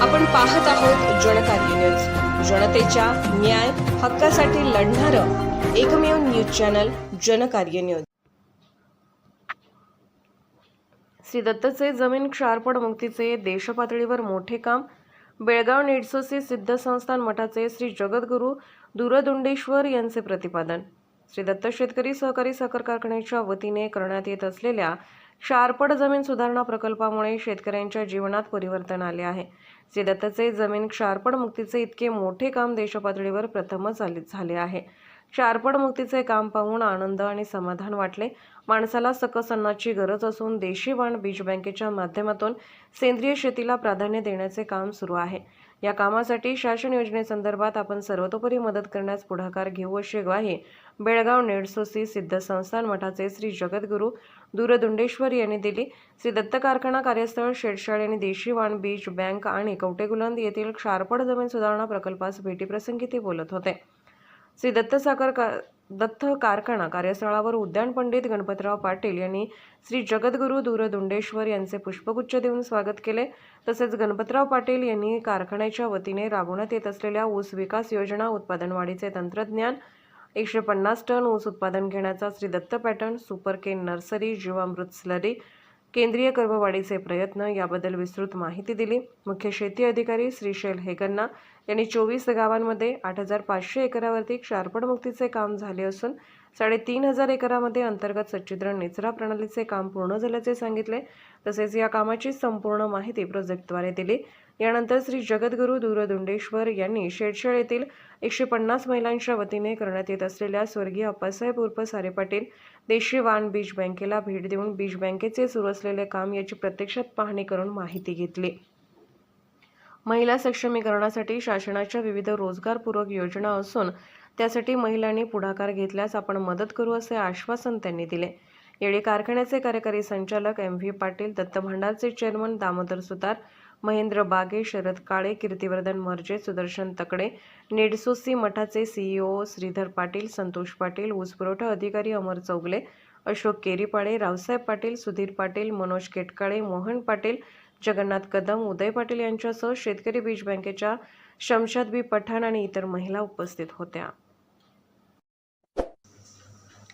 पाहत आहोत जनकार्य न्यूज. जनतेच्या न्याय हक्कासाठी लढणारं एकमेव news channel Janakarya news. Shri दत्तचे जमीन क्षारपड मुक्तीचे देशपातळीवर मोठे काम. बेळगाव नेडसोसी सिद्ध संस्थान मठाचे श्री जगद्गुरू दूरदुंडेश्वर यांचे प्रतिपादन. श्री दत्त शेतकरी सहकारी साखर कारखान्याच्या वतीने करण्यात येत असलेल्या शारपड जमीन सुधारणा प्रकल्पामुळे शेतकऱ्यांच्या जीवनात परिवर्तन आले आहे. श्री जमीन क्षारपड मुक्तीचे इतके मोठे काम देशपातळीवर प्रथमच झाले आहे. क्षारपड मुक्तीचे काम पाहून आनंद आणि समाधान वाटले. माणसाला सकस अन्नाची गरज असून देशी वाण बीज बँकेच्या माध्यमातून सेंद्रिय शेतीला प्राधान्य देण्याचे काम सुरू आहे. या कामासाठी शासन योजनेसंदर्भात आपण सर्वतोपरी मदत करण्यास पुढाकार घेऊ अशी ग्वाही बेळगाव नेडसोसी सिद्ध संस्थान मठाचे श्री जगद्गुरू दूरदुंडेश्वर यांनी दिली. श्री दत्त कारखाना कार्यस्थळ शेडशाळ यांनी देशी वाण बँक आणि कवटेगुलंद येथील क्षारपड जमीन सुधारणा प्रकल्पास भेटीप्रसंगी ते बोलत होते. श्री दत्त साखर का दत्त कारखाना कार्यस्थळावर उद्यान पंडित गणपतराव पाटील यांनी श्री जगद्गुरू दूरदुंडेश्वर यांचे पुष्पगुच्छ देऊन स्वागत केले. तसेच गणपतराव पाटील यांनी कारखान्याच्या वतीने राबवण्यात येत असलेल्या ऊस विकास योजना उत्पादन वाढीचे तंत्रज्ञान एकशे पन्नास टन ऊस उत्पादन घेण्याचा Shri Datt pattern super cane nursery जीवामृत स्लरी केंद्रीय कर्मवाढीचे प्रयत्न याबद्दल विस्तृत माहिती दिली. मुख्य शेती अधिकारी श्रीशैल हेगन्ना यांनी चोवीस गावांमध्ये आठ हजार पाचशे एकरावरती क्षारपणमुक्तीचे काम झाले असून साडेतीन हजार एकरामध्ये अंतर्गत सच्छिद्र निचरा प्रणालीचे काम पूर्ण झाल्याचे सांगितले. तसेच या कामाची संपूर्ण माहिती प्रोजेक्टद्वारे दिली. यानंतर श्री जगद्गुरू दूरदुंडेश्वर यांनी शेडशेळ येथील एकशे पन्नास महिलांच्या वतीने करण्यात येत असलेल्या स्वर्गीय अप्पासाहेब उर्फ सारे पाटील देशी वाण बीज बँकेला भेट देऊन बीज बँकेचे सुरू असलेले काम याची प्रत्यक्षात पाहणी करून माहिती घेतली. महिला सक्षमीकरणासाठी शासनाच्या विविध रोजगारपूरक योजना असून त्यासाठी महिलांनी पुढाकार घेतल्यास आपण मदत करू असे आश्वासन त्यांनी दिले. यावेळी कारखान्याचे कार्यकारी संचालक एम व्ही पाटील दत्त भांडारचे चेअरमन दामोदर सुतार महेंद्र बागे शरद काळे कीर्तिवर्धन मर्जे सुदर्शन तकडे नेडसोसी मठाचे सीईओ श्रीधर पाटील संतोष पाटील ऊसपुरवठा अधिकारी अमर चौगले अशोक केरीपाडे रावसाहेब पाटील सुधीर पाटील मनोज केटकाळे मोहन पाटील जगन्नाथ कदम उदय पाटील यांच्यासह शेतकरी बीज बँकेच्या शमशाद बी पठाण आणि इतर महिला उपस्थित होत्या.